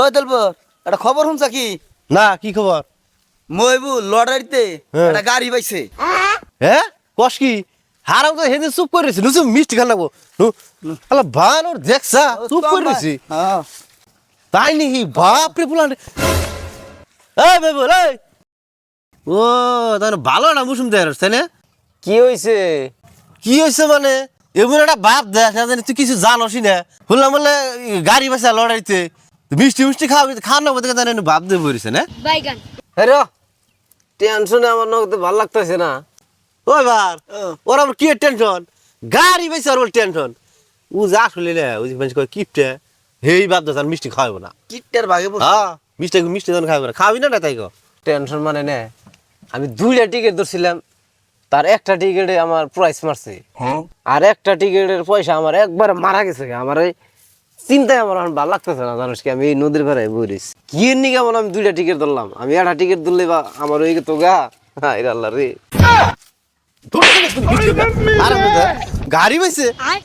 ও দলবর একটা খবর শুনছা কি? না কি খবর? মহিবুল লটারিতে হ্যাঁ। একটা গাড়ি পাইছে। হ্যাঁ কস কি? হারাম তো চুপ করে রয়েছি। নুসু মিষ্টি খান লাগবো। আলা ভান ওর দেখছা চুপ করে রয়েছি। হ্যাঁ। তাই নাকি? বাপ রে পুলান। এই বেবুল এই। ও তার ভালো না মুসুম দেয় তাই না? কি হইছে? কি হয়েছে মানে? এমন একটা বাপ দেখ তুই কিছু জানোসই না। বলে গাড়ি বাসা লড়াইতে মিষ্টি মিষ্টি খাওয়াবি খাওয়ানো বলতে জানি বাপ দিয়ে না? বাইগান। হ্যাঁ টেনশনে আমার নগদে ভালো লাগতেছে না। বার ওর আবার কি টেনশন গাড়ি বেশি ওর টেনশন ও যা আসলে না ওই মানুষ কয় কিপটে হেই বাপ দাস মিষ্টি খাওয়াবো না। কিটটার ভাগে বসে হ্যাঁ মিষ্টি মিষ্টি যখন খাওয়াবো না খাওয়াবি না তাই কো টেনশন মানে নে আমি দুইটা টিকিট ধরছিলাম তার একটা টিকিটে আমার প্রাইস মারছে। আর একটা টিকিটের পয়সা আমার একবার মারা গেছে আমার এই চিন্তায় আমার এখন ভালো লাগতেছে না জানিস কি? আমি এই নদীর পাড়ায় বইরিস কি এর নিকে কেমন আমি দুইটা টিকিট ধরলাম। আমি একটা টিকিট ধরলে বা আমার ওই তো গা। হ্যাঁ আল্লাহ রে। গাড়ি বেছে আয়